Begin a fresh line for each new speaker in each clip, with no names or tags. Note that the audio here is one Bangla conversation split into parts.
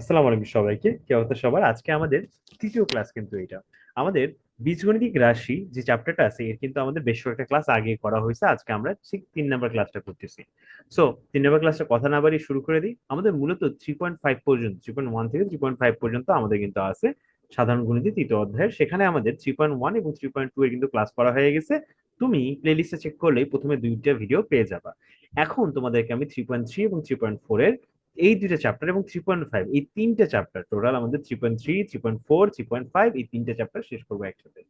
আসসালামু আলাইকুম সবাইকে। কি অবস্থা সবার? আজকে আমাদের তৃতীয় ক্লাস কিন্তু এটা। আমাদের বীজগণিতিক রাশি যে চ্যাপ্টারটা আছে, এর কিন্তু আমাদের বেশ কয়েকটা ক্লাস আগে করা হয়েছে। আজকে আমরা ঠিক তিন নাম্বার ক্লাসটা করতেছি। সো তিন নাম্বার ক্লাসটা কথা না বাড়িয়ে শুরু করে দিই। আমাদের মূলত থ্রি পয়েন্ট ফাইভ পর্যন্ত থ্রি পয়েন্ট ওয়ান থেকে থ্রি পয়েন্ট ফাইভ পর্যন্ত আমাদের কিন্তু আছে সাধারণ গণিতের তৃতীয় অধ্যায়ের। সেখানে আমাদের থ্রি পয়েন্ট ওয়ান এবং থ্রি পয়েন্ট টু এর কিন্তু ক্লাস করা হয়ে গেছে। তুমি প্লেলিস্টে চেক করলেই প্রথমে দুইটা ভিডিও পেয়ে যাবা। এখন তোমাদেরকে আমি থ্রি পয়েন্ট থ্রি এবং থ্রি পয়েন্ট ফোর এর এই দুইটা চ্যাপ্টার এবং থ্রি পয়েন্ট ফাইভ এই তিনটা চ্যাপ্টার টোটাল আমাদের three point three three point four three point five এই তিনটা চ্যাপ্টার শেষ করব একসাথে।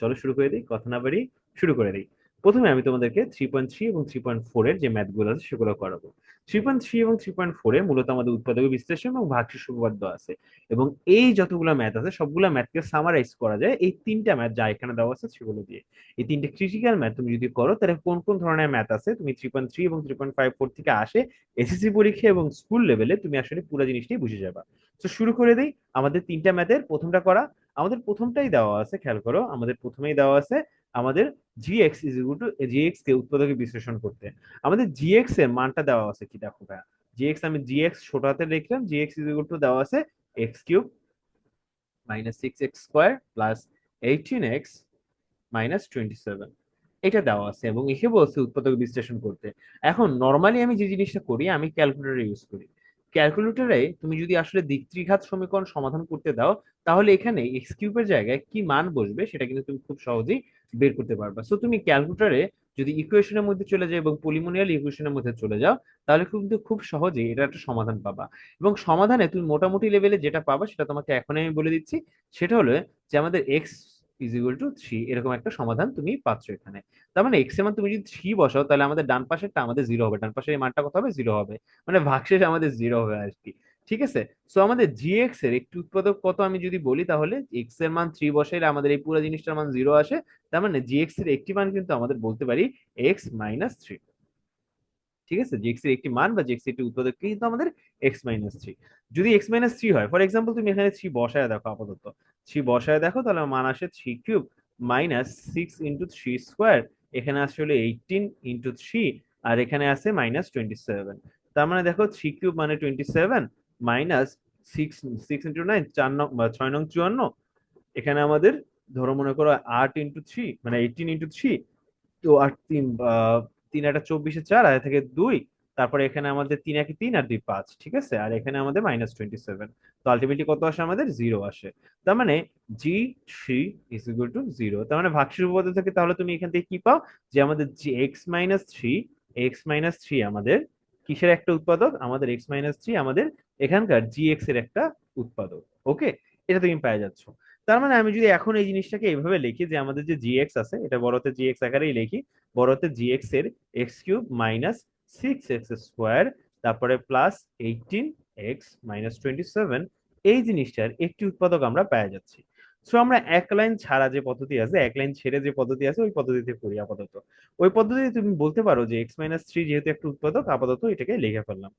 চলো শুরু করে দিই, কথা না বাড়ি শুরু করে দিই। প্রথমে আমি তোমাদেরকে থ্রি পয়েন্ট থ্রি এবং থ্রি পয়েন্ট ফোর এর যে ম্যাথগুলো আছে সেগুলো করাবো। থ্রি পয়েন্ট থ্রি এবং থ্রি পয়েন্ট ফোর মূলত আমাদের উৎপাদক বিশ্লেষণ এবং ভাগশেষ উপপাদ্য আছে। এবং এই যতগুলো ম্যাথ আছে, সবগুলো ম্যাথকে সামারাইজ করা যায় এই তিনটা ম্যাথ যা এখানে দেওয়া আছে সেগুলো দিয়ে। এই তিনটে ক্রিটিক্যাল ম্যাথ তুমি যদি করো, তাহলে কোন কোন ধরনের ম্যাথ আছে, তুমি থ্রি পয়েন্ট থ্রি এবং থ্রি পয়েন্ট ফাইভ ফোর থেকে আসে এসএসসি পরীক্ষা এবং স্কুল লেভেলে তুমি আসলে পুরো জিনিসটাই বুঝে যাবা। তো শুরু করে দিই আমাদের তিনটা ম্যাথের প্রথমটা করা। আমাদের প্রথমটাই দেওয়া আছে, খেয়াল করো, আমাদের প্রথমেই দেওয়া আছে আমাদের g x is equal to g x কে উৎপাদকে বিশ্লেষণ করতে। আমাদের জিএক্স এর মানটা দেওয়া আছে কি? দেখো ভাইয়া। জিএক্স আমি জিএক্স ছোট হাতে লিখলাম জিএক্স ইজ ইকুয়াল টু দেওয়া আছে x cube minus six x square plus eighteen x minus twenty seven এটা দেওয়া আছে এবং এসে বলছে উৎপাদক বিশ্লেষণ করতে। এখন নর্মালি আমি যে জিনিসটা করি, আমি ক্যালকুলেটর ইউজ করি। ক্যালকুলেটরে তুমি যদি আসলে দিক ত্রিঘাত সমীকরণ সমাধান করতে দাও, তাহলে এখানে এক্স কিউবের জায়গায় কি মান বসবে সেটা কিন্তু তুমি খুব সহজেই বের করতে পারবা। সো তুমি ক্যালকুলেটরে যদি ইকুয়েশনের মধ্যে চলে যাও এবং পলিমোনিয়াল ইকুয়েশনের মধ্যে চলে যাও, তাহলে কিন্তু খুব সহজেই এটা একটা সমাধান পাবা। এবং সমাধানে তুমি মোটামুটি লেভেলে যেটা পাবা সেটা তোমাকে এখন আমি বলে দিচ্ছি। সেটা হলো যে আমাদের x is equal to three এরকম একটা সমাধান তুমি পাচ্ছ এখানে। তার মানে এক্সের মান তুমি যদি থ্রি বসাও, তাহলে আমাদের ডান পাশেরটা আমাদের জিরো হবে। ডান পাশের এই মানটা কত হবে? জিরো হবে। মানে ভাগশেষ আমাদের জিরো হবে আর কি। ঠিক আছে? সো আমাদের জি এক্সের একটি উৎপাদক কত আমি যদি বলি তাহলে এক্সের মান থ্রি বসাইলে আমাদের এই পুরো জিনিসটার মান জিরো আসে। তার মানে জি এক্সের একটি মান কিন্তু আমাদের বলতে পারি এক্স মাইনাস থ্রি ঠিক আছে? জি এক্সের একটি মান বা জি এক্সের একটি উৎপাদক কিন্তু আমাদের এক্স মাইনাস থ্রি যদি এক্স মাইনাস থ্রি হয় ফর এক্সাম্পল তুমি এখানে থ্রি বসায় দেখো আপাতত। থ্রি বসায় দেখো, তাহলে মান আসে three cube minus six into three square এখানে আসলে এইটিন ইন্টু থ্রি আর এখানে আছে মাইনাস টোয়েন্টি সেভেন তার মানে দেখো থ্রি কিউব মানে twenty seven minus six six into nine চার নং, বা ছয় নং চুয়ান্ন। এখানে আমাদের, ধরো মনে করো আট ইন্টু থ্রি মানে এইটিন ইন্টু থ্রি তো আট তিন তিন একটা চব্বিশে চার আর থেকে দুই, তারপরে এখানে আমাদের তিন একে তিন আর দুই পাঁচ, ঠিক আছে? আর এখানে আমাদের মাইনাস টোয়েন্টি সেভেন তো আলটিমেটলি কত আসে? আমাদের জিরো আসে। তার মানে g three is equal to zero তার মানে ভাগশেষ উপপাদ্য থেকে তাহলে তুমি এখান থেকে কি পাও? যে আমাদের g x minus three x minus three আমাদের কিসের একটা উৎপাদক? আমাদের এক্স মাইনাস থ্রি আমাদের এখানকার জি এক্সের একটা উৎপাদক। ওকে এটা তুমি পেয়ে যাচ্ছ। তার মানে আমি যদি এখন এই জিনিসটাকে এইভাবে লিখি যে আমাদের যে জি এক্স আছে, এটা বড়তে জি এক্স আকারেই লিখি বড়তে জি এক্সের x cube minus six x square তারপরে plus eighteen x minus twenty seven এই জিনিসটার একটি উৎপাদক আমরা পেয়ে যাচ্ছি। সো আমরা এক লাইন ছাড়া যে পদ্ধতি আছে, এক লাইন ছেড়ে যে পদ্ধতি আছে, ওই পদ্ধতিতে করি আপাতত। ওই পদ্ধতিতে তুমি বলতে পারো যে এক্স মাইনাস থ্রি যেহেতু একটা উৎপাদক, আপাতত এটাকে লিখে ফেললাম।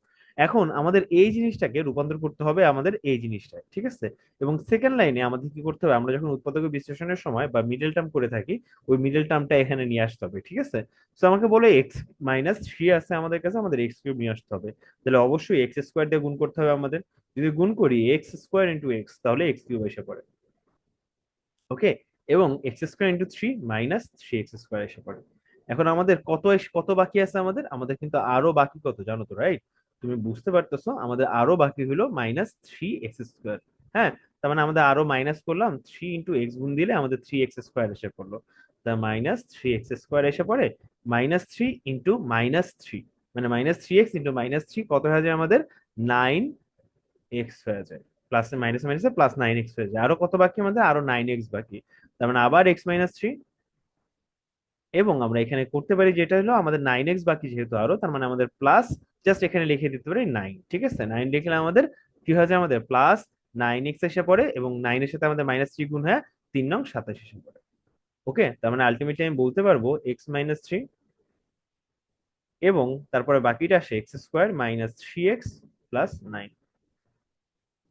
এখন আমাদের এই জিনিসটাকে রূপান্তর করতে হবে আমাদের এই জিনিসটায়, ঠিক আছে? এবং সেকেন্ড লাইনে আমাদের কি করতে হবে? আমরা যখন উৎপাদক বিশ্লেষণের সময় বা মিডল টার্ম করে থাকি, ওই মিডল টার্মটা এখানে নিয়ে আসতে হবে, ঠিক আছে? তো আমাকে বলে এক্স মাইনাস থ্রি আছে আমাদের কাছে, আমাদের এক্স কিউব নিয়ে আসতে হবে। তাহলে অবশ্যই এক্স স্কোয়ার দিয়ে গুণ করতে হবে আমাদের। যদি গুণ করি এক্স স্কোয়ার ইন্টু এক্স তাহলে এক্স কিউব এসে পড়ে। ওকে এবং x square into three minus three x square এসে পড়ে। এখন আমাদের কত কত বাকি আছে আমাদের? আমাদের কিন্তু আরও বাকি কত, জানো তো রাইট তুমি বুঝতে পারতেছো? আমাদের আরও বাকি হলো মাইনাস থ্রি এক্স স্কোয়ার হ্যাঁ? তার মানে আমাদের আরও মাইনাস করলাম থ্রি ইন্টু এক্স গুণ দিলে আমাদের থ্রি এক্স স্কোয়ার এসে পড়ল। তা মাইনাস থ্রি এক্স স্কোয়ার এসে পড়ে minus three into minus three মানে minus three x into minus three কত হয়ে যায় আমাদের? নাইন এক্স হয়ে যায়। প্লাস মাইনাস মাইনাসে প্লাস নাইন এক্স হয়ে যায়। আরও কত বাকি আমাদের? আরও নাইন এক্স বাকি। তার মানে আবার এক্স মাইনাস থ্রি এবং আমরা এখানে করতে পারি যেটা হলো, আমাদের নাইন এক্স বাকি যেহেতু আরও, তার মানে আমাদের প্লাস জাস্ট এখানে লিখে দিতে পারি নাইন ঠিক আছে? নাইন লিখলে আমাদের কি হয়ে যায় আমাদের? প্লাস নাইন এক্স এসে পড়ে এবং নাইনের সাথে আমাদের মাইনাস থ্রি গুণ হয় তিন নং সাতাশ এসে পড়ে। ওকে তার মানে আলটিমেটলি আমি বলতে পারব এক্স মাইনাস থ্রি এবং তারপরে বাকিটা আসে x square minus three x plus nine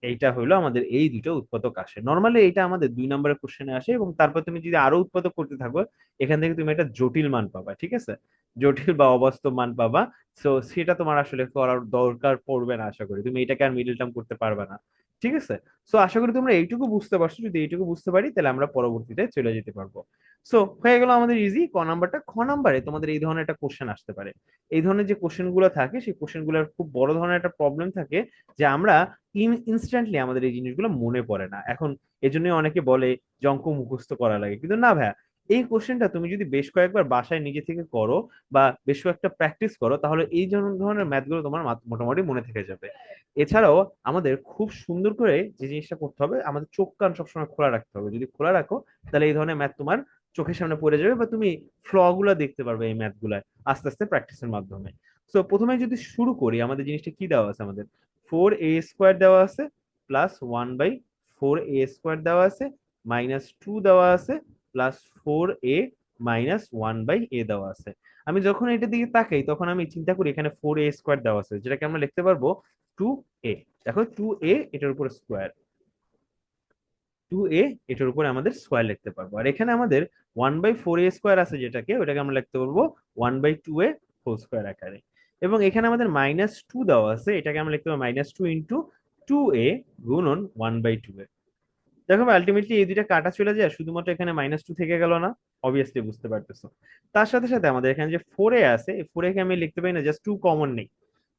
এইটা হলো আমাদের এই দুটো উৎপাদক আসে। নর্মালি এইটা আমাদের দুই নম্বরের কোশ্চেনে আসে এবং তারপর তুমি যদি আরও উৎপাদক করতে থাকো, এখান থেকে তুমি একটা জটিল মান পাবা, ঠিক আছে? জটিল বা অবাস্তব মান পাবা। সো সেটা তোমার আসলে করার দরকার পড়বে না আশা করি। তুমি এটাকে আর মিডল টার্ম করতে পারবে না, ঠিক আছে? সো আশা করি তোমরা এইটুকু বুঝতে পারছ। যদি এইটুকু বুঝতে পারি, তাহলে আমরা পরবর্তীতে চলে যেতে পারব। সো হয়ে গেল আমাদের ইজি ক নাম্বারটা খ নাম্বারে তোমাদের এই ধরনের একটা কোশ্চেন আসতে পারে। এই ধরনের যে কোশ্চেনগুলো থাকে, সেই কোশ্চেনগুলোর খুব বড় ধরনের একটা প্রবলেম থাকে যে আমরা ইনস্ট্যান্টলি আমাদের এই জিনিসগুলো মনে পড়ে না। এখন এজন্যই অনেকে বলে যে অঙ্ক মুখস্থ করা লাগে। কিন্তু না ভাইয়া, এই কোশ্চেনটা তুমি যদি বেশ কয়েকবার বাসায় নিজে থেকে করো বা বেশ কয়েকটা প্র্যাকটিস করো, তাহলে এই ধরনের ম্যাথগুলো তোমার মোটামুটি মনে থেকে যাবে। এছাড়াও আমাদের খুব সুন্দর করে যে জিনিসটা করতে হবে, আমাদের চোখ, কান সবসময় খোলা রাখতে হবে। যদি খোলা রাখো, তাহলে এই ধরনের ম্যাথ তোমার চোখের সামনে পড়ে যাবে বা তুমি ফ্লগুলা দেখতে পারবে এই ম্যাথগুলা আস্তে আস্তে প্র্যাকটিসের মাধ্যমে। সো প্রথমে যদি শুরু করি, আমাদের জিনিসটা কি দেওয়া আছে আমাদের? ফোর এ স্কোয়ার দেওয়া আছে plus one by four a square দেওয়া আছে মাইনাস টু দেওয়া আছে plus four a minus one by a দেওয়া আছে। আমি যখন এটার দিকে তাকাই, তখন আমি চিন্তা করি এখানে ফোর এ স্কোয়ার দেওয়া আছে, যেটাকে আমরা লিখতে পারব টু এ দেখো টু এ এটার উপর স্কোয়ার টু এ এটার উপরে আমাদের স্কোয়ার লিখতে পারব। আর এখানে আমাদের one by four a square আছে যেটাকে, ওটাকে আমরা লিখতে পারব one by two a whole square আকারে। এবং এখানে আমাদের মাইনাস টু দেওয়া আছে, এটাকে আমরা লিখতে পারব minus two into two a গুণন ওয়ান বাই টু এ দেখো আলটিমেটলি এই দুইটা কাটা চলে যায়, শুধুমাত্র এখানে মাইনাস টু থেকে গেল না অবভিয়াসলি বুঝতে পারতেছো। তার সাথে সাথে আমাদের এখানে যে ফোর আছে ফোর এ কে আমি লিখতে পারি না জাস্ট টু কমন নেই।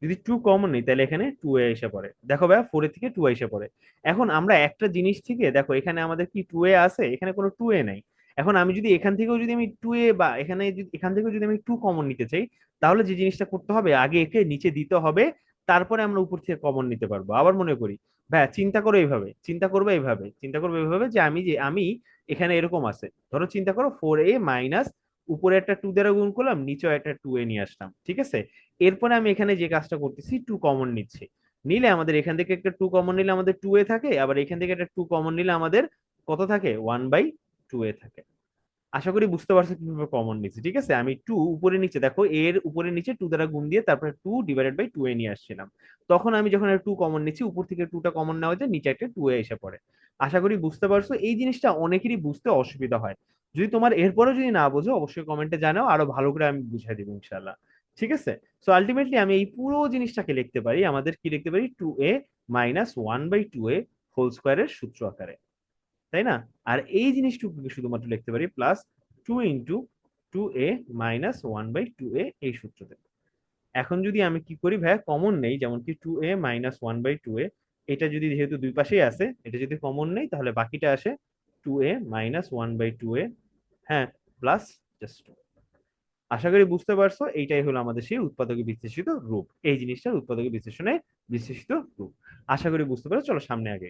যদি টু কমন নেই, তাহলে এখানে টু এ এসে পড়ে। দেখো ভাই ফোর থেকে টু এসে পড়ে। এখন আমরা একটা জিনিস থেকে, দেখো এখানে আমাদের কি টু এ আছে? এখানে কোনো টু এ নাই। এখন আমি যদি এখান থেকেও যদি আমি টু এ বা এখানে এখান থেকেও যদি আমি টু কমন নিতে চাই, তাহলে যে জিনিসটা করতে হবে, আগে একে নিচে দিতে হবে, তারপরে আমরা উপর থেকে কমন নিতে পারব। আবার মনে করি ভাই চিন্তা করো এইভাবে, চিন্তা করবে এইভাবে, চিন্তা করবে এইভাবে যে আমি যে, আমি এখানে এরকম আছে। ধরো চিন্তা করো ফোর এ মাইনাস উপরে একটা টু দ্বারা গুণ করলাম, নিচেও একটা টু এ নিয়ে আসলাম, ঠিক আছে? এরপরে আমি এখানে যে কাজটা করতেছি টু কমন নিচ্ছি। নিলে আমাদের এখান থেকে একটা টু কমন নিলে আমাদের টু এ থাকে, আবার এখান থেকে একটা টু কমন নিলে আমাদের কত থাকে? ওয়ান বাই টু এ থাকে। আশা করি বুঝতে পারছ কীভাবে কমন নিচ্ছি, ঠিক আছে? আমি টু উপরে নিচে, দেখো, এর উপরে নিচে টু দ্বারা গুণ দিয়ে তারপরে two divided by two a নিয়ে আসছিলাম। তখন আমি যখন টু কমন নিচ্ছি, উপর থেকে টুটা কমন নেওয়া যায়, নিচে একটা টু এ এসে পড়ে। আশা করি বুঝতে পারছ, এই জিনিসটা অনেকেরই বুঝতে অসুবিধা হয়। যদি তোমার এরপরেও যদি না বোঝো, অবশ্যই কমেন্টে জানাও, আরও ভালো করে আমি বুঝাই দিব ইনশাল্লাহ ঠিক আছে? সো আলটিমেটলি আমি এই পুরো জিনিসটাকে লিখতে পারি। আমাদের কি লিখতে পারি? Two a minus one by two a whole স্কোয়ারের সূত্র আকারে। তাই না? আর এই জিনিসটুকুকে শুধুমাত্র লিখতে পারি plus two into two a minus one by two a এই সূত্রতে। এখন যদি আমি কি করি ভাইয়া? কমন নেই, যেমন কি two a minus one by two a এটা যদি যেহেতু দুই পাশেই আছে, এটা যদি কমন নেই, তাহলে বাকিটা আসে two a minus one by two a হ্যাঁ প্লাস জাস্ট টু আশা করি বুঝতে পারছ, এইটাই হলো আমাদের সেই উৎপাদকে বিশ্লেষিত রূপ। এই জিনিসটার উৎপাদকে বিশ্লেষণে বিশ্লেষিত রূপ। আশা করি বুঝতে পারো চলো সামনে আগে।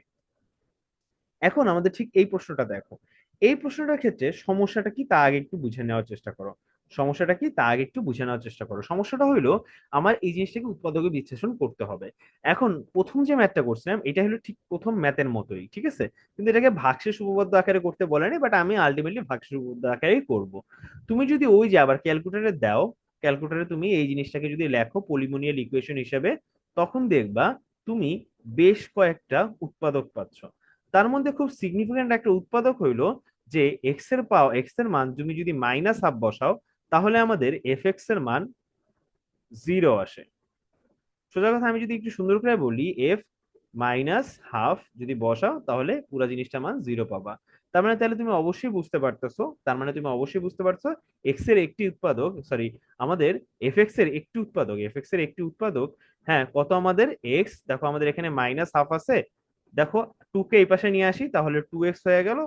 এখন আমাদের ঠিক এই প্রশ্নটা দেখো। এই প্রশ্নটার ক্ষেত্রে সমস্যাটা কি তা আগে একটু বুঝে নেওয়ার চেষ্টা করো। সমস্যাটা কি? তা আগে একটু বুঝে নেওয়ার চেষ্টা করো। সমস্যাটা হইল, আমার এই জিনিসটাকে উৎপাদকে বিশ্লেষণ করতে হবে। এখন প্রথম যে ম্যাথটা করছিলাম, এটা হলো ঠিক প্রথম ম্যাথের মতোই, ঠিক আছে? কিন্তু এটাকে ভাগশেষ উপপাদ্য আকারে করতে বলেনি বাট আমি আলটিমেটলি ভাগশেষ উপপাদ্য আকারেই করব। তুমি যদি ওই যে আবার ক্যালকুলেটারে দাও ক্যালকুলেটারে তুমি এই জিনিসটাকে যদি লেখো পলিমোনিয়াল ইকুয়েশন হিসেবে, তখন দেখবা তুমি বেশ কয়েকটা উৎপাদক পাচ্ছ। তার মধ্যে খুব সিগনিফিক্যান্ট একটা উৎপাদক হইল যে এক্সের পাও এক্সের মান তুমি যদি মাইনাস হাফ বসাও তাহলে আমাদের এফ এক্সের মান জিরো আসে। সোজা কথা আমি যদি একটু সুন্দর করে বলি এফ মাইনাস হাফ যদি বসাও, তাহলে পুরো জিনিসটা মান জিরো পাবা। তার মানে তাহলে তুমি অবশ্যই বুঝতে পারতেছো, তার মানে তুমি অবশ্যই বুঝতে পারছ এক্সের একটি উৎপাদক সরি আমাদের এফ এক্সের একটি উৎপাদক এফ এক্সের একটি উৎপাদক হ্যাঁ কত আমাদের? এক্স দেখো আমাদের এখানে মাইনাস হাফ আছে। দেখো টু কে এই পাশে নিয়ে আসি, তাহলে টু এক্স হয়ে গেল,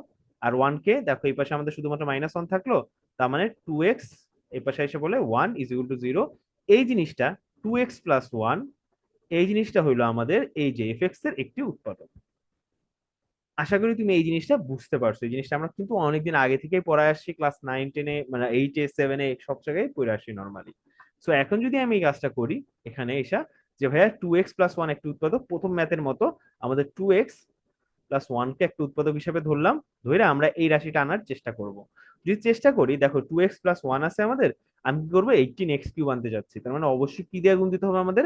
আর ওয়ান কে দেখো এই পাশে আমাদের শুধুমাত্র মাইনাস ওয়ান থাকল, তার মানে টু এক্স এই পাশে এসে বলে one is equal to zero এই জিনিসটা টু এক্স প্লাস ওয়ান এই জিনিসটা হইল আমাদের এই যে এফ এর একটি উৎপাদক। আশা করি তুমি এই জিনিসটা বুঝতে পারছ। এই জিনিসটা আমরা কিন্তু অনেকদিন আগে থেকেই পড়ায় আসছি ক্লাস নাইন টেনে মানে এইট সেভেন সব জায়গায় পড়ে আসছি নর্মালি সো এখন যদি আমি এই কাজটা করি, এখানে এসা যে ভাইয়া টু এক্স প্লাস ওয়ান একটি উৎপাদক, প্রথম ম্যাথের মতো আমাদের টু এক্স প্লাস ওয়ানকে একটা উৎপাদক হিসেবে ধরলাম, ধরে আমরা এই রাশিটা আনার চেষ্টা করব। যদি চেষ্টা করি, দেখো টু এক্স প্লাস ওয়ান আছে আমাদের, আমি কি করব? এইটিন এক্স কিউব আনতে যাচ্ছি। তার মানে অবশ্যই কি দিয়ে গুণ দিতে হবে আমাদের?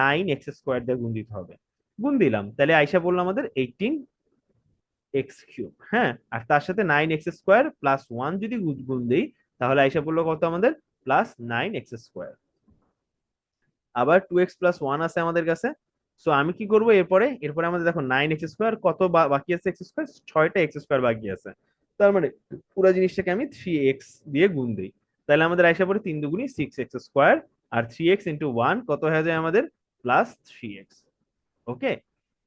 নাইন এক্স স্কোয়ার দিয়ে গুণ দিতে হবে। গুণ দিলাম। তাহলে আইসা বলল আমাদের এইটিন এক্স কিউব হ্যাঁ? আর তার সাথে nine x square plus one যদি গুণ দিই, তাহলে আইসা বলল কত আমাদের? প্লাস নাইন এক্স স্কোয়ার আবার টু এক্স প্লাস ওয়ান আছে আমাদের কাছে। সো আমি কি করব এরপরে? এরপরে আমাদের দেখো নাইন এক্স স্কোয়ার কত বাকি আছে এক্স স্কোয়ার ছয়টা এক্স স্কোয়ার বাকি আছে। তার মানে পুরো জিনিসটাকে আমি থ্রি এক্স দিয়ে গুণ দিই। তাহলে আমাদের আইসা পড়ে তিন দুগুণি সিক্স এক্স স্কোয়ার আর থ্রি এক্স ইন্টু ওয়ান কত হয়ে যায় আমাদের? প্লাস থ্রি এক্স ওকে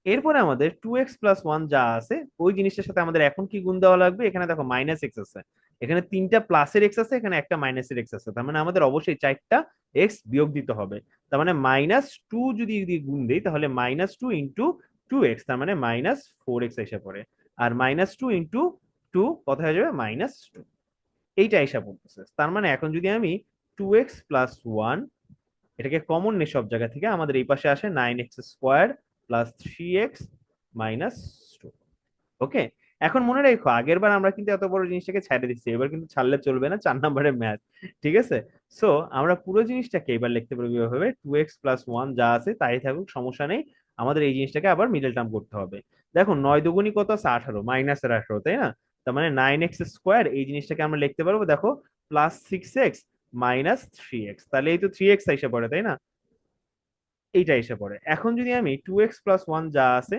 এরপরে আমাদের টু এক্স প্লাস ওয়ান যা আছে, ওই জিনিসটার সাথে আমাদের এখন কি গুণ দেওয়া লাগবে? এখানে দেখো মাইনাস এক্স আছে। এখানে তিনটা প্লাসের এক্স আছে, এখানে একটা মাইনাসের এক্স আছে। তার মানে আমাদের অবশ্যই চারটা এক্স বিয়োগ দিতে হবে। তার মানে মাইনাস টু যদি গুণ দিই, তাহলে minus two into two x তার মানে মাইনাস ফোর এক্স এসে পড়ে। আর মাইনাস টু ইন্টু টু কত হয়ে যাবে? মাইনাস টু এইটা এসে পড়তেছে তার মানে এখন যদি আমি টু এক্স প্লাস ওয়ান এটাকে কমন নেই সব জায়গা থেকে আমাদের এই পাশে আসে nine x square plus three x minus two okay এখন মনে রেখো আগের বার আমরা কিন্তু এত বড় জিনিসটাকে ছেড়ে দিচ্ছি এবার কিন্তু ছাড়লে চলবে না, চার নম্বরের ম্যাথ ঠিক আছে? সো আমরা পুরো জিনিসটাকে এবার লিখতে পারব এভাবে টু এক্স প্লাস ওয়ান যা আছে তাই থাকুক, সমস্যা নেই। আমাদের এই জিনিসটাকে আবার মিডল টার্ম করতে হবে। দেখো, নয় দুগুণি কত? আছে আঠারো মাইনাসের আঠারো, তাই না? তার মানে নাইন এক্স স্কোয়ার এই জিনিসটাকে আমরা লিখতে পারব, দেখো plus six x minus three x তাহলে এই তো থ্রি এক্স এসে পড়ে, তাই না? এইটা এসে পড়ে। এখন যদি আমি টু এক্স প্লাস ওয়ান যা আছে,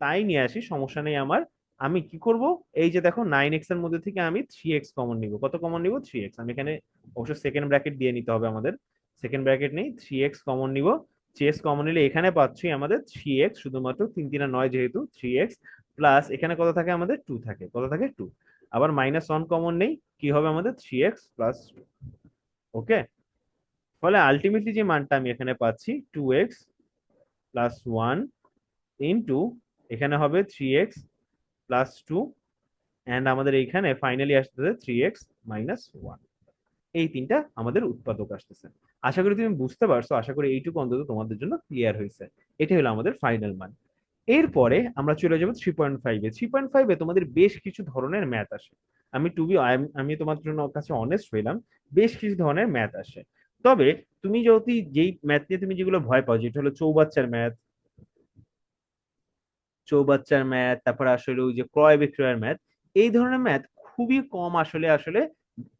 তাই নিয়ে আসি, সমস্যা নেই আমার। আমি কি করব? এই যে দেখো নাইন এক্সের মধ্যে থেকে আমি থ্রি এক্স কমন নিব। কত কমন নিব? থ্রি এক্স আমি এখানে অবশ্য সেকেন্ড ব্র্যাকেট দিয়ে নিতে হবে আমাদের। সেকেন্ড ব্র্যাকেট নেই থ্রি এক্স কমন নিব। থ্রি এক্স কমন নিলে এখানে পাচ্ছি আমাদের থ্রি এক্স শুধুমাত্র তিন তিনা নয় যেহেতু থ্রি এক্স প্লাস এখানে কত থাকে আমাদের টু থাকে। কত থাকে টু আবার মাইনাস ওয়ান কমন নেই, কি হবে আমাদের? Three x plus two okay ফলে আলটিমেটলি যে মানটা আমি এখানে পাচ্ছি two x plus one into এখানে হবে three x plus two and আমাদের এইখানে ফাইনালি আসতেছে থ্রি এক্স মাইনাস ওয়ান এই তিনটা আমাদের উৎপাদক আসতেছে। আশা করি তুমি বুঝতে পারছ, আশা করি এইটুকু অন্তত তোমাদের জন্য ক্লিয়ার হয়েছে। এটা হলো আমাদের ফাইনাল মান। এরপরে আমরা চলে যাব থ্রি পয়েন্ট ফাইভে থ্রি পয়েন্ট ফাইভে তোমাদের বেশ কিছু ধরনের ম্যাথ আসে। আমি টু বি আমি তোমার জন্য কাছে অনেস্ট হইলাম, বেশ কিছু ধরনের ম্যাথ আসে। তবে তুমি যদি যেই ম্যাথ নিয়ে তুমি যেগুলো ভয় পাও, যেটা হলো চৌবাচ্চার ম্যাথ চৌবাচ্চার ম্যাথ তারপরে আসলে ওই যে ক্রয় বিক্রয়ের ম্যাথ এই ধরনের ম্যাথ খুবই কম আসলে আসলে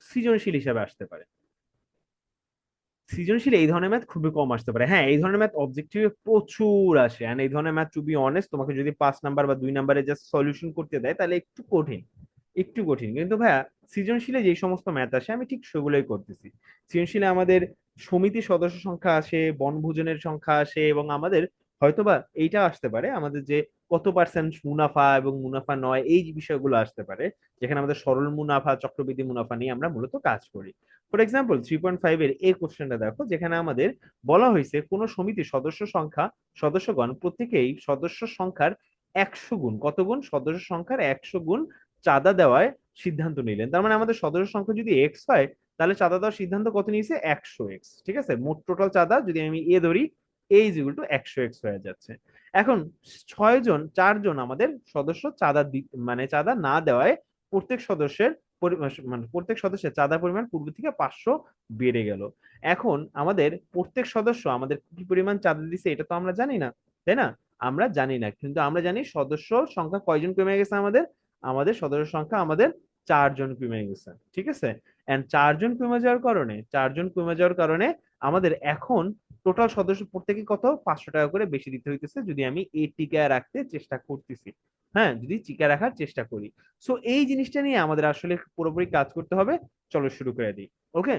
সৃজনশীল হিসাবে আসতে পারে। সৃজনশীল এই ধরনের ম্যাথ খুবই কম আসতে পারে। হ্যাঁ এই ধরনের ম্যাথ অবজেক্টিভে প্রচুর আসে। এন্ড এই ধরনের ম্যাথ টু বি অনেস্ট তোমাকে যদি পাঁচ নাম্বার বা দুই নাম্বারে জাস্ট সলিউশন করতে দেয়, তাহলে একটু কঠিন একটু কঠিন। কিন্তু ভাইয়া, সৃজনশীলে যে সমস্ত ম্যাথ আসে, আমি ঠিক সেগুলোই করতেছি। সৃজনশীলে আমাদের সমিতি সদস্য সংখ্যা আসে, বনভোজনের সংখ্যা আসে এবং আমাদের হয়তোবা এইটা আসতে পারে, আমাদের যে কত পার্সেন্ট মুনাফা এবং মুনাফা নয় এই বিষয়গুলো আসতে পারে, যেখানে আমাদের সরল মুনাফা, চক্রবৃদ্ধি মুনাফা নিয়ে আমরা মূলত কাজ করি। For example three point five এর এই কোশ্চেনটা দেখো, যেখানে আমাদের বলা হয়েছে কোন সমিতির সদস্য সংখ্যা, সদস্যগণ প্রত্যেকেই সদস্য সংখ্যার একশো গুণ, কত গুণ? সদস্য সংখ্যার একশো গুণ চাঁদা দেওয়ায় সিদ্ধান্ত নিলেন। তার মানে আমাদের সদস্য সংখ্যা যদি এক্স হয়, তাহলে চাঁদা দেওয়ার সিদ্ধান্ত কত নিয়েছে? একশো এক্স ঠিক আছে? মোট টোটাল চাঁদা যদি আমি এ ধরি এ ইজ ইকুয়াল টু একশো হয়ে যাচ্ছে। এখন ছয় জন চারজন আমাদের সদস্য চাঁদা মানে চাঁদা না দেওয়ায় প্রত্যেক সদস্যের মানে প্রত্যেক সদস্যের চাঁদা পরিমাণ পূর্ব থেকে পাঁচশো বেড়ে গেল। এখন আমাদের প্রত্যেক সদস্য আমাদের কি পরিমাণ চাঁদা দিছে এটা তো আমরা জানি না, তাই না? আমরা জানি না, কিন্তু আমরা জানি সদস্য সংখ্যা কয়জন কমে গেছে আমাদের? আমাদের সদস্য সংখ্যা আমাদের চারজন কমে গেছে, ঠিক আছে? এন্ড চারজন কমে যাওয়ার কারণে চারজন কমে যাওয়ার কারণে আমাদের এখন টোটাল সদস্য প্রত্যেকে কত? পাঁচশো টাকা করে বেশি দিতে হইতেছে যদি আমি এই টিকায় রাখতে চেষ্টা করতেছি। হ্যাঁ যদি টিকা রাখার চেষ্টা করি। সো এই জিনিসটা নিয়ে আমাদের আসলে পুরোপুরি কাজ করতে হবে। চলো শুরু করে দিই। ওকে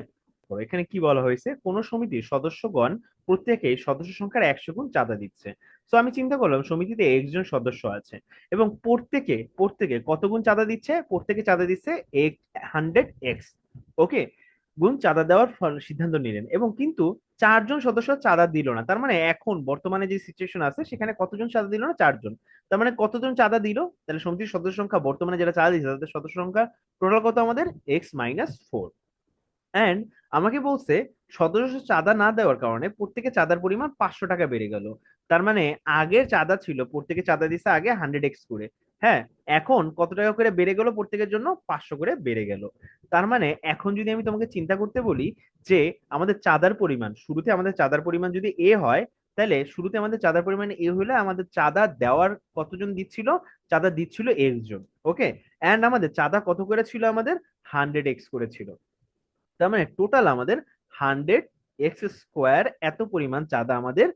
এখানে কি বলা হয়েছে? কোন সমিতির সদস্যগণ প্রত্যেকেই সদস্য সংখ্যার একশো গুণ চাঁদা দিচ্ছে। তো আমি চিন্তা করলাম সমিতিতে একজন সদস্য আছে এবং প্রত্যেকে প্রত্যেকে কত গুণ চাঁদা দিচ্ছে? প্রত্যেকে চাঁদা দিচ্ছে হান্ড্রেড এক্স। ওকে গুণ চাঁদা দেওয়ার সিদ্ধান্ত নিলেন এবং কিন্তু চারজন সদস্য চাঁদা দিল না। তার মানে এখন বর্তমানে যে সিচুয়েশন আছে, সেখানে কতজন চাঁদা দিল না? চারজন। তার মানে কতজন চাঁদা দিল? তাহলে সমিতির সদস্য সংখ্যা বর্তমানে যারা চাঁদা দিচ্ছে তাদের সদস্য সংখ্যা টোটাল কত আমাদের? এক্স মাইনাস ফোর অ্যান্ড আমাকে বলছে, সদস্য চাঁদা না দেওয়ার কারণে প্রত্যেকে চাঁদার পরিমাণ পাঁচশো টাকা বেড়ে গেল। তার মানে আগের চাঁদা ছিল, প্রত্যেকে চাঁদা দিচ্ছে আগে হান্ড্রেড এক্স করে। হ্যাঁ এখন কত টাকা করে বেড়ে গেল প্রত্যেকের জন্য? পাঁচশো করে বেড়ে গেল। তার মানে এখন যদি আমি তোমাকে চিন্তা করতে বলি যে আমাদের চাঁদার পরিমাণ, শুরুতে আমাদের চাঁদার পরিমাণ যদি এ হয়, তাহলে শুরুতে আমাদের চাঁদার পরিমাণ এ হলে আমাদের চাঁদা দেওয়ার কতজন দিচ্ছিল? চাঁদা দিচ্ছিল এক্স জন ওকে অ্যান্ড আমাদের চাঁদা কত করে ছিল আমাদের? হান্ড্রেড এক্স করে ছিল তার মানে টোটাল আমাদের হান্ড্রেড এক্স স্কোয়ার এত পরিমাণ চাঁদা আমাদের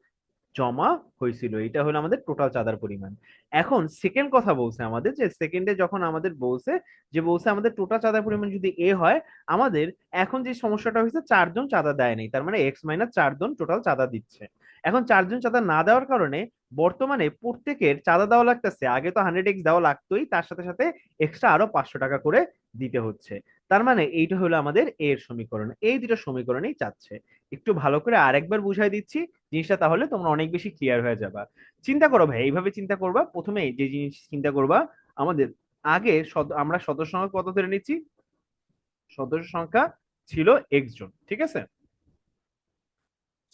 জমা হয়েছিল এটা হলো আমাদের টোটাল চাঁদার পরিমাণ। এখন সেকেন্ড কথা বলছে আমাদের যে সেকেন্ডে যখন আমাদের বলছে যে, বলছে আমাদের টোটাল চাঁদার পরিমাণ যদি এ হয়, আমাদের এখন যে সমস্যাটা হয়েছে, চারজন চাঁদা দেয় দেয়নি তার মানে এক্স মাইনাস চারজন টোটাল চাঁদা দিচ্ছে। এখন চারজন চাঁদা না দেওয়ার কারণে বর্তমানে প্রত্যেকের চাঁদা দেওয়া লাগতেছে, আগে তো হান্ড্রেড এক্স দেওয়া লাগতোই, তার সাথে সাথে এক্সট্রা আরও পাঁচশো টাকা করে দিতে হচ্ছে। তার মানে এইটা হলো আমাদের এর সমীকরণ। এই দুটো সমীকরণেই চাচ্ছে। একটু ভালো করে আরেকবার বুঝাই দিচ্ছি, জিনিসটা তাহলে তোমরা অনেক বেশি ক্লিয়ার হয়ে যাবা। চিন্তা করো ভাই, এইভাবে চিন্তা করবা, প্রথমে যে জিনিস চিন্তা করবা, আমাদের আগে আমরা সদস্য সংখ্যা কত ধরে নিচ্ছি? সদস্য সংখ্যা ছিল এক্স জন, ঠিক আছে?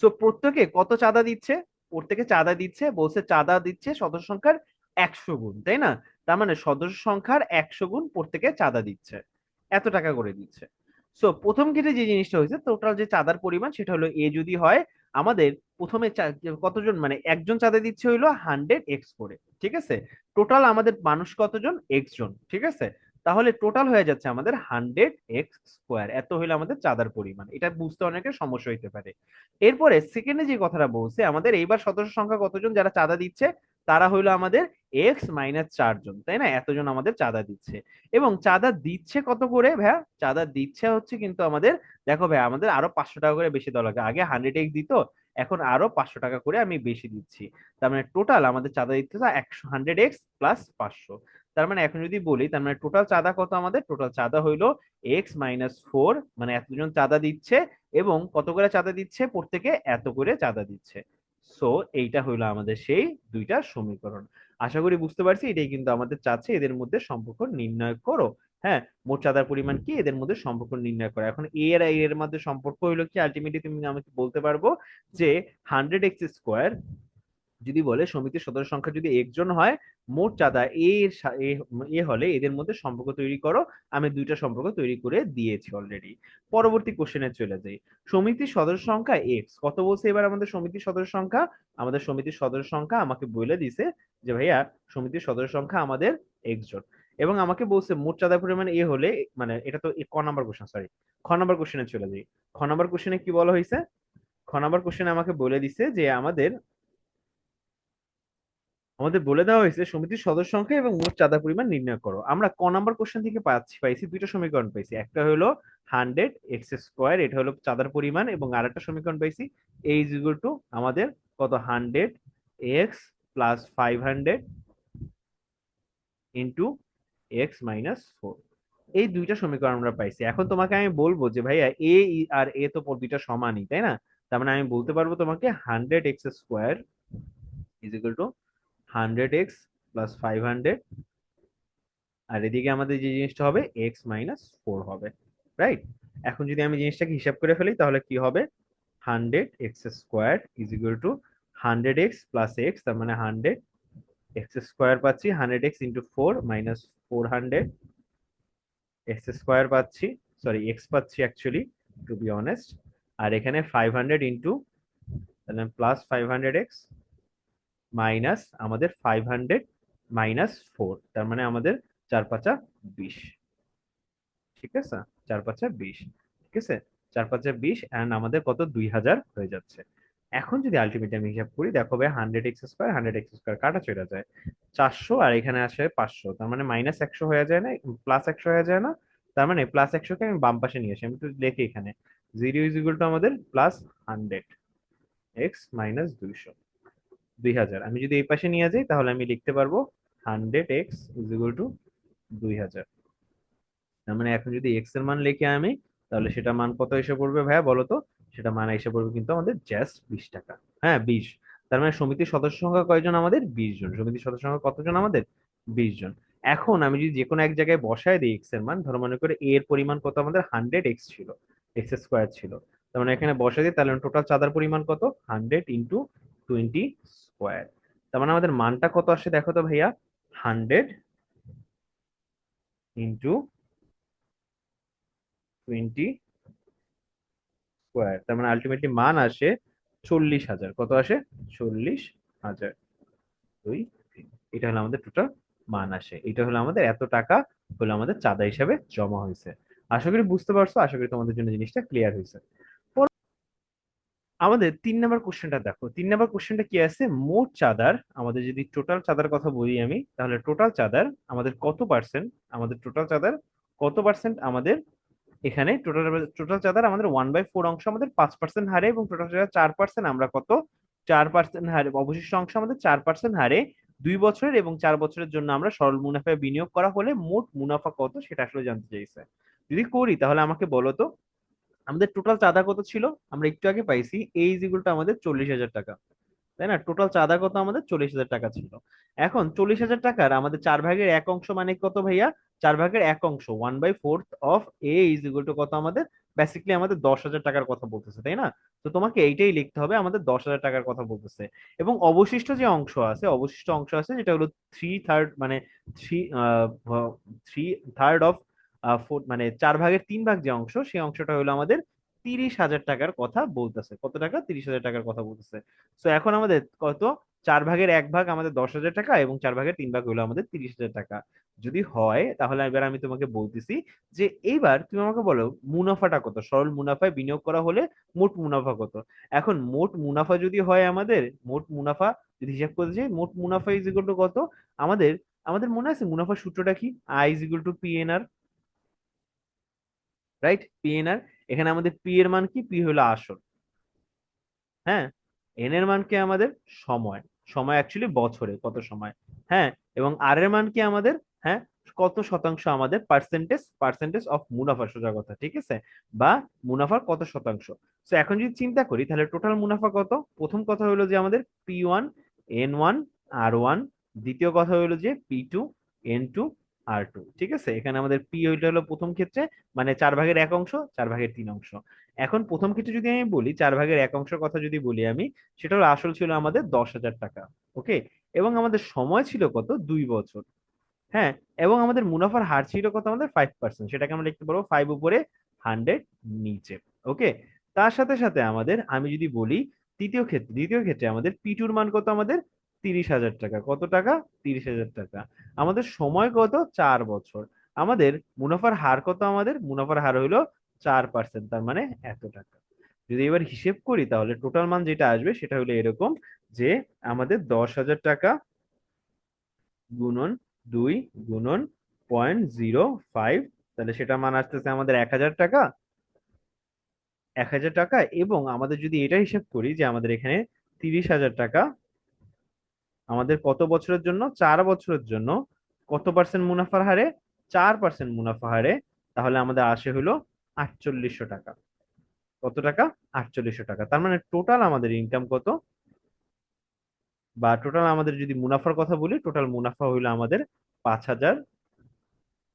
সো প্রত্যেকে কত চাঁদা দিচ্ছে? প্রত্যেকে চাঁদা দিচ্ছে, বলছে চাঁদা দিচ্ছে সদস্য সংখ্যার একশো গুণ, তাই না? তার মানে সদস্য সংখ্যার একশো গুণ প্রত্যেকে চাঁদা দিচ্ছে। এত টাকা করে দিচ্ছে। সো প্রথম ক্ষেত্রে যে জিনিসটা হয়েছে টোটাল যে চাঁদার পরিমাণ, সেটা হলো এ যদি হয়, আমাদের প্রথমে কতজন মানে একজন চাঁদা দিচ্ছে হইল হান্ড্রেড এক্স করে, ঠিক আছে? টোটাল আমাদের মানুষ কতজন? এক্স জন, ঠিক আছে? তাহলে টোটাল হয়ে যাচ্ছে আমাদের হান্ড্রেড এক্স স্কোয়ার এত হইল আমাদের চাঁদার পরিমাণ। এটা বুঝতে অনেকের সমস্যা হইতে পারে। এরপরে সেকেন্ডে যে কথাটা বলছে, আমাদের এইবার সদস্য সংখ্যা কতজন যারা চাঁদা দিচ্ছে, তারা হইল আমাদের এক্স মাইনাস চারজন তাই না? এতজন আমাদের চাঁদা দিচ্ছে। এবং চাঁদা দিচ্ছে কত করে ভাইয়া? চাঁদা দিচ্ছে হচ্ছে কিন্তু আমাদের, দেখো ভাইয়া, আমাদের আরও পাঁচশো টাকা করে বেশি দেওয়া লাগে। আগে হান্ড্রেড এক্স দিত, এখন আরও পাঁচশো টাকা করে আমি বেশি দিচ্ছি। তার মানে টোটাল আমাদের চাঁদা দিতে একশো হান্ড্রেড এক্স প্লাস পাঁচশো। তার মানে এখন যদি বলি, তার মানে টোটাল চাঁদা কত আমাদের? টোটাল চাঁদা হইল এক্স মাইনাস ফোর মানে এতজন চাঁদা দিচ্ছে এবং কত করে চাঁদা দিচ্ছে? প্রত্যেকে এত করে চাঁদা দিচ্ছে। সো এইটা হইল আমাদের সেই দুইটা সমীকরণ। আশা করি বুঝতে পারছি, এটাই কিন্তু আমাদের চাচ্ছে, এদের মধ্যে সম্পর্ক নির্ণয় করো। হ্যাঁ মোট চাঁদার পরিমাণ কি? এদের মধ্যে সম্পর্ক নির্ণয় করো। এখন এ আর এর মধ্যে সম্পর্ক হইল কি? আলটিমেটলি তুমি আমাকে বলতে পারব যে হান্ড্রেড এক্স স্কোয়ার যদি বলে সমিতির সদস্য সংখ্যা যদি একজন হয়, মোট চাঁদা এর এ হলে এদের মধ্যে সম্পর্ক তৈরি করো। আমি দুইটা সম্পর্ক তৈরি করে দিয়েছি অলরেডি পরবর্তী কোশ্চেনে চলে যাই। সমিতির সদস্য সংখ্যা এক্স কত বলছে এবার আমাদের সমিতির সদস্য সংখ্যা? আমাদের সমিতির সদস্য সংখ্যা আমাকে বলে দিছে যে, ভাইয়া, সমিতির সদস্য সংখ্যা আমাদের এক্স জন এবং আমাকে বলছে, মোট চাঁদা পরিমাণ এ হলে মানে এটা তো ক নাম্বার কোশ্চেন সরি খ নাম্বার কোশ্চেনে চলে যাই। খ নাম্বার কোশ্চেনে কি বলা হয়েছে? খ নাম্বার কোশ্চেনে আমাকে বলে দিছে যে, আমাদের আমাদের বলে দেওয়া হয়েছে, সমিতির সদস্য সংখ্যা এবং মোট চাঁদা পরিমাণ নির্ণয় করো। আমরা ক নাম্বার কোশ্চেন থেকে পাচ্ছি, পাইছি, দুইটা সমীকরণ পাইছি। একটা হলো হান্ড্রেড এক্স স্কোয়ার এটা হলো চাঁদার পরিমাণ এবং আর একটা সমীকরণ পাইছি এ ইজ ইকুয়াল টু আমাদের কত? Hundred x plus five hundred into x minus four এই দুইটা সমীকরণ আমরা পাইছি। এখন তোমাকে আমি বলব যে ভাইয়া এ আর এ তো দুইটা সমানই, তাই না? তার মানে আমি বলতে পারব তোমাকে hundred x square is equal to hundred x plus five hundred আর এদিকে আমাদের যে জিনিসটা হবে, এক্স মাইনাস ফোর হবে রাইট এখন যদি আমি জিনিসটাকে হিসাব করে ফেলি, তাহলে কি হবে? Hundred x square is equal to hundred x plus x, তার মানে হান্ড্রেড এক্স স্কোয়ার পাচ্ছি, hundred x into four minus four hundred x square পাচ্ছি সরি এক্স পাচ্ছি অ্যাকচুয়ালি টু বি অনেস্ট আর এখানে five hundred into plus five hundred x minus আমাদের ফাইভ হান্ড্রেড মাইনাস ফোর তার মানে আমাদের চার পাঁচা বিশ। ঠিক আছে? চার পাঁচা বিশ। ঠিক আছে? চার পাঁচা বিশ অ্যান্ড আমাদের কত? দুই হাজার হয়ে যাচ্ছে। এখন যদি আলটিমেটলি আমি হিসাব করি, দেখো ভাই hundred x square hundred x square কাটা চলে যায়। চারশো আর এখানে আসে পাঁচশো, তার মানে মাইনাস একশো হয়ে যায় না প্লাস একশো হয়ে যায় না, তার মানে প্লাস একশোকে আমি বাম পাশে নিয়ে আসি। আমি একটু লিখি এখানে। জিরো ইজ ইকুয়াল টু আমাদের প্লাস হান্ড্রেড এক্স মাইনাস দুইশো। দুই হাজার। আমি যদি এই পাশে নিয়ে যাই, তাহলে আমি লিখতে পারব hundred x is equal to দুই হাজার। তার মানে এখন যদি এক্সের মান লিখে আমি, তাহলে সেটা মান কত এসে পড়বে ভাইয়া বলো তো? সেটা মান এসে পড়বে কিন্তু আমাদের জাস্ট বিশ টাকা। হ্যাঁ বিশ। তার মানে সমিতির সদস্য সংখ্যা কয়জন আমাদের? বিশ জন। সমিতির সদস্য সংখ্যা কতজন আমাদের? বিশ জন। এখন আমি যদি যে কোনো এক জায়গায় বসায় দিই এক্সের মান, ধরো মনে করে এর পরিমাণ কত আমাদের? হান্ড্রেড এক্স ছিল, এক্স স্কোয়ার ছিল। তার মানে এখানে বসাই দিই, তাহলে টোটাল চাঁদার পরিমাণ কত? হান্ড্রেড ইন্টু টোয়েন্টি স্কোয়ার তার মানে আমাদের মানটা কত আসে দেখো তো ভাইয়া? হান্ড্রেড ইন্টু টোয়েন্টি স্কোয়ার তার মানে আলটিমেটলি মান আসে চল্লিশ হাজার। কত আসে? চল্লিশ হাজার। দুই এটা হলো আমাদের টোটাল মান আসে। এটা হলো আমাদের এত টাকা হলো আমাদের চাঁদা হিসাবে জমা হয়েছে। আশা করি বুঝতে পারছ, আশা করি তোমাদের জন্য জিনিসটা ক্লিয়ার হয়েছে। আমাদের তিন নাম্বার কোশ্চেনটা দেখো। তিন নাম্বার কোশ্চেনটা কি আছে? মোট চাঁদার, আমাদের যদি টোটাল চাঁদার কথা বলি আমি, তাহলে টোটাল চাঁদার আমাদের কত পার্সেন্ট আমাদের টোটাল চাঁদার কত পার্সেন্ট আমাদের এখানে? টোটাল টোটাল চাঁদার আমাদের ওয়ান বাই ফোর অংশ আমাদের পাঁচ পার্সেন্ট হারে এবং টোটাল চাঁদার চার পার্সেন্ট আমরা কত? চার পার্সেন্ট হারে, অবশিষ্ট অংশ আমাদের চার পার্সেন্ট হারে দুই বছরের এবং চার বছরের জন্য আমরা সরল মুনাফায় বিনিয়োগ করা হলে মোট মুনাফা কত সেটা আসলে জানতে চাইছে। যদি করি তাহলে আমাকে বলো তো? আমাদের টোটাল চাঁদা কত ছিল? আমরা একটু আগে পাইছি এই জিগুলটা আমাদের চল্লিশ হাজার টাকা। তাই না? টোটাল চাঁদা কত আমাদের? চল্লিশ হাজার টাকা ছিল। এখন চল্লিশ হাজার টাকার আমাদের চার ভাগের এক অংশ মানে কত ভাইয়া? চার ভাগের এক অংশ one by fourth of a is equal to কত আমাদের? বেসিক্যালি আমাদের দশ হাজার টাকার কথা বলতেছে, তাই না? তো তোমাকে এইটাই লিখতে হবে, আমাদের দশ হাজার টাকার কথা বলতেছে। এবং অবশিষ্ট যে অংশ আছে, অবশিষ্ট অংশ আছে, যেটা হলো থ্রি থার্ড মানে থ্রি থ্রি থার্ড অফ মানে চার ভাগের তিন ভাগ যে অংশ, সেই অংশটা হলো আমাদের তিরিশ হাজার টাকার কথা বলতেছে। কত টাকা? তিরিশ হাজার টাকার কথা বলতেছে। তো এখন আমাদের কত? চার ভাগের এক ভাগ আমাদের দশ হাজার টাকা এবং চার ভাগের তিন ভাগ হলো আমাদের তিরিশ হাজার টাকা। যদি হয়, তাহলে এবার আমি তোমাকে বলতেছি যে এইবার তুমি আমাকে বলো, মুনাফাটা কত? সরল মুনাফায় বিনিয়োগ করা হলে মোট মুনাফা কত? এখন মোট মুনাফা যদি হয় আমাদের, মোট মুনাফা যদি হিসাব করতে চাই মোট মুনাফা ইজ ইকুয়াল টু কত? আমাদের আমাদের মনে আছে মুনাফার সূত্রটা কি? I is equal to P N R right P N R এখানে আমাদের পি এর মান কি? পি হলো আসল। হ্যাঁ? এন এর মান কি আমাদের? সময়। সময় অ্যাকচুয়ালি বছরে, কত সময়? হ্যাঁ? এবং আর এর মান কি আমাদের? হ্যাঁ? কত শতাংশ আমাদের? পার্সেন্টেজ পার্সেন্টেজ অফ মুনাফা সোজা কথা, ঠিক আছে? বা মুনাফার কত শতাংশ? তো এখন যদি চিন্তা করি, তাহলে টোটাল মুনাফা কত? প্রথম কথা হলো যে আমাদের P one N one R one দ্বিতীয় কথা হলো যে P two N two R two ঠিক আছে? এখানে আমাদের পি ওইটা হলো প্রথম ক্ষেত্রে মানে চার ভাগের এক অংশ, চার ভাগের তিন অংশ। এখন প্রথম ক্ষেত্রে যদি আমি বলি, চার ভাগের এক অংশের কথা যদি বলি আমি, সেটা হলো আসল ছিল আমাদের দশ হাজার টাকা ওকে এবং আমাদের সময় ছিল কত? দুই বছর। হ্যাঁ? এবং আমাদের মুনাফার হার ছিল কত? আমাদের ফাইভ পার্সেন্ট সেটাকে আমরা লিখতে পারব ফাইভ উপরে হান্ড্রেড নিচে ওকে তার সাথে সাথে আমাদের, আমি যদি বলি, তৃতীয় ক্ষেত্রে, দ্বিতীয় ক্ষেত্রে আমাদের পিটুর মান কত? আমাদের তিরিশ হাজার টাকা। কত টাকা? তিরিশ হাজার টাকা। আমাদের সময় কত? চার বছর। আমাদের মুনাফার হার কত আমাদের? মুনাফার হার হইল চার পার্সেন্ট তার মানে এত টাকা। যদি এবার হিসেব করি তাহলে টোটাল মান যেটা আসবে সেটা হলো এরকম যে আমাদের দশ হাজার টাকা গুণন দুই গুণন পয়েন্ট জিরো ফাইভ, তাহলে সেটা মান আসতেছে আমাদের এক হাজার টাকা। এক হাজার টাকা এবং আমাদের যদি এটা হিসেব করি যে আমাদের এখানে তিরিশ হাজার টাকা আমাদের কত বছরের জন্য? চার বছরের জন্য। কত পার্সেন্ট মুনাফার হারে? চার পার্সেন্ট মুনাফা হারে। তাহলে আমাদের আসে হলো আটচল্লিশশো টাকা। কত টাকা? আটচল্লিশশো টাকা। তার মানে টোটাল আমাদের ইনকাম কত? বা টোটাল আমাদের যদি মুনাফার কথা বলি টোটাল মুনাফা হইল আমাদের পাঁচ হাজার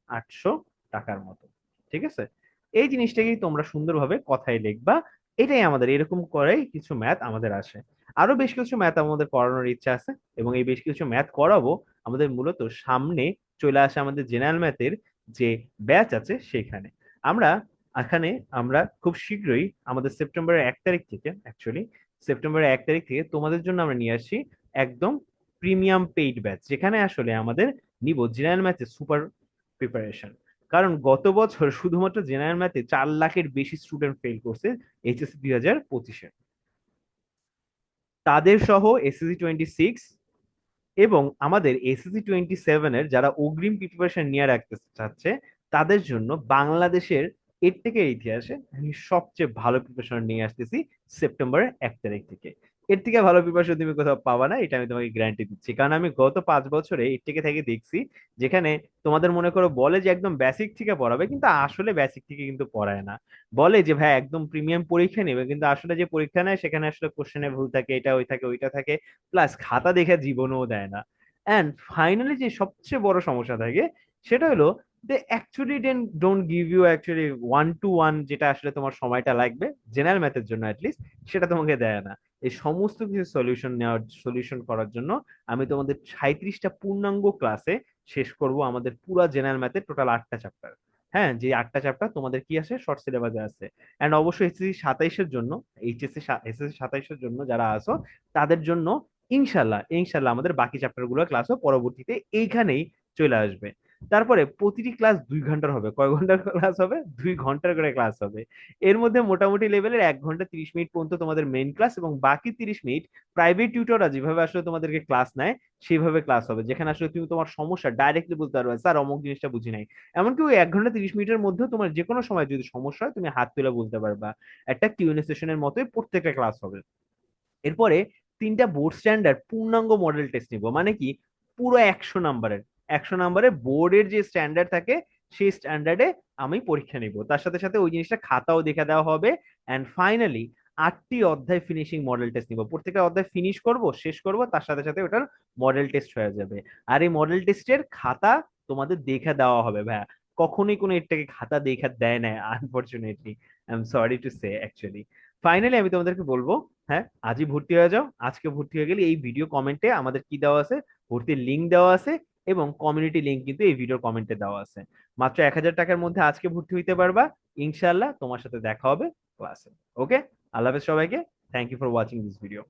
আটশো টাকার মতো। ঠিক আছে? এই জিনিসটাকেই তোমরা সুন্দরভাবে কথায় লিখবা। এটাই আমাদের, এরকম করেই কিছু ম্যাথ আমাদের আসে। আরও বেশ কিছু ম্যাথ আমাদের করানোর ইচ্ছা আছে এবং এই বেশ কিছু ম্যাথ করাবো আমাদের মূলত সামনে চলে আসে আমাদের জেনারেল ম্যাথের যে ব্যাচ আছে সেখানে। আমরা এখানে, আমরা খুব শীঘ্রই আমাদের সেপ্টেম্বরের এক তারিখ থেকে অ্যাকচুয়ালি সেপ্টেম্বরের এক তারিখ থেকে তোমাদের জন্য আমরা নিয়ে আসি একদম প্রিমিয়াম পেইড ব্যাচ যেখানে আসলে আমাদের নিব জেনারেল ম্যাথে সুপার প্রিপারেশন কারণ গত বছর শুধুমাত্র জেনারেল ম্যাথে চার লাখের বেশি স্টুডেন্ট ফেল করছে এইচএসসি দুই হাজার পঁচিশে। তাদের সহ এসএসসি টোয়েন্টি সিক্স এবং আমাদের এসএসসি টোয়েন্টি সেভেনের যারা অগ্রিম প্রিপারেশন নিয়ে রাখতে চাচ্ছে, তাদের জন্য বাংলাদেশের এর থেকে ইতিহাসে আমি সবচেয়ে ভালো প্রিপারেশন নিয়ে আসতেছি সেপ্টেম্বরের এক তারিখ থেকে। এর থেকে ভালো প্রিপারেশন তুমি কোথাও পাবা না, এটা আমি তোমাকে গ্যারান্টি দিচ্ছি। কারণ আমি গত পাঁচ বছরে এর থেকে থেকে দেখছি, যেখানে তোমাদের মনে করো বলে যে একদম বেসিক থেকে পড়াবে, কিন্তু আসলে বেসিক থেকে কিন্তু পড়ায় না। বলে যে, ভাই, একদম প্রিমিয়াম পরীক্ষা নেবে। কিন্তু আসলে যে পরীক্ষা নেয়, সেখানে আসলে কোশ্চেনে ভুল থাকে, এটা ওই থাকে, ওইটা থাকে। প্লাস খাতা দেখে জীবনও দেয় না। অ্যান্ড ফাইনালি যে সবচেয়ে বড় সমস্যা থাকে, সেটা হলো they actually then don't give you actually one two one যেটা আসলে তোমার সময়টা লাগবে জেনারেল ম্যাথের জন্য অ্যাটলিস্ট সেটা তোমাকে দেয় না। এই সমস্ত কিছু সলিউশন নেওয়ার সলিউশন করার জন্য আমি তোমাদের সাঁত্রিশটা পূর্ণাঙ্গ ক্লাসে শেষ করব আমাদের পুরো জেনারেল ম্যাথের টোটাল আটটা চ্যাপ্টার হ্যাঁ যে আটটা চ্যাপ্টার তোমাদের কি আসে শর্ট সিলেবাসে আছে। অ্যান্ড অবশ্যই এসএসসি সাতাইশের জন্য এইচএসসি এসএসসি সাতাইশের জন্য যারা আসো তাদের জন্য ইনশাল্লাহ ইনশাল্লাহ আমাদের বাকি চ্যাপ্টারগুলো ক্লাসও পরবর্তীতে এইখানেই চলে আসবে। তারপরে প্রতিটি ক্লাস দুই ঘণ্টার হবে। কয় ঘণ্টার ক্লাস হবে? দুই ঘণ্টার করে ক্লাস হবে। এর মধ্যে মোটামুটি লেভেলের এক ঘণ্টা তিরিশ মিনিট পর্যন্ত তোমাদের মেইন ক্লাস এবং বাকি তিরিশ মিনিট প্রাইভেট টিউটররা যেভাবে আসলে তোমাদেরকে ক্লাস নেয় সেইভাবে ক্লাস হবে। যেখানে আসলে তুমি তোমার সমস্যা ডাইরেক্টলি বলতে পারবে, স্যার, অমুক জিনিসটা বুঝি নাই। এমনকি ওই এক ঘণ্টা তিরিশ মিনিটের মধ্যেও তোমার যে কোনো সময় যদি সমস্যা হয়, তুমি হাত তুলে বলতে পারবা। একটা কিউএনএ সেশনের মতোই প্রত্যেকটা ক্লাস হবে। এরপরে তিনটা বোর্ড স্ট্যান্ডার্ড পূর্ণাঙ্গ মডেল টেস্ট নিব। মানে কি? পুরো একশো নাম্বারের একশো নাম্বারে বোর্ডের যে স্ট্যান্ডার্ড থাকে, সেই স্ট্যান্ডার্ডে আমি পরীক্ষা নিব। তার সাথে সাথে ওই জিনিসটা খাতাও দেখে দেওয়া হবে। অ্যান্ড ফাইনালি আটটি অধ্যায় ফিনিশিং মডেল টেস্ট নিব। প্রত্যেকটা অধ্যায় ফিনিশ করব, শেষ করব, তার সাথে সাথে ওটার মডেল টেস্ট হয়ে যাবে। আর এই মডেল টেস্টের খাতা তোমাদের দেখে দেওয়া হবে, ভাইয়া। কখনোই কোনো এটাকে খাতা দেখা দেয় না unfortunately I am sorry to say actually finally আমি তোমাদেরকে বলব হ্যাঁ আজই ভর্তি হয়ে যাও। আজকে ভর্তি হয়ে গেলে এই ভিডিও কমেন্টে আমাদের কি দেওয়া আছে? ভর্তির লিঙ্ক দেওয়া আছে। এবং কমিউনিটি লিঙ্ক কিন্তু এই ভিডিওর কমেন্টে দেওয়া আছে। মাত্র এক হাজার টাকার মধ্যে আজকে ভর্তি হইতে পারবা। ইনশাল্লাহ তোমার সাথে দেখা হবে ক্লাসে ওকে আল্লাহ সবাইকে। Thank you for watching this video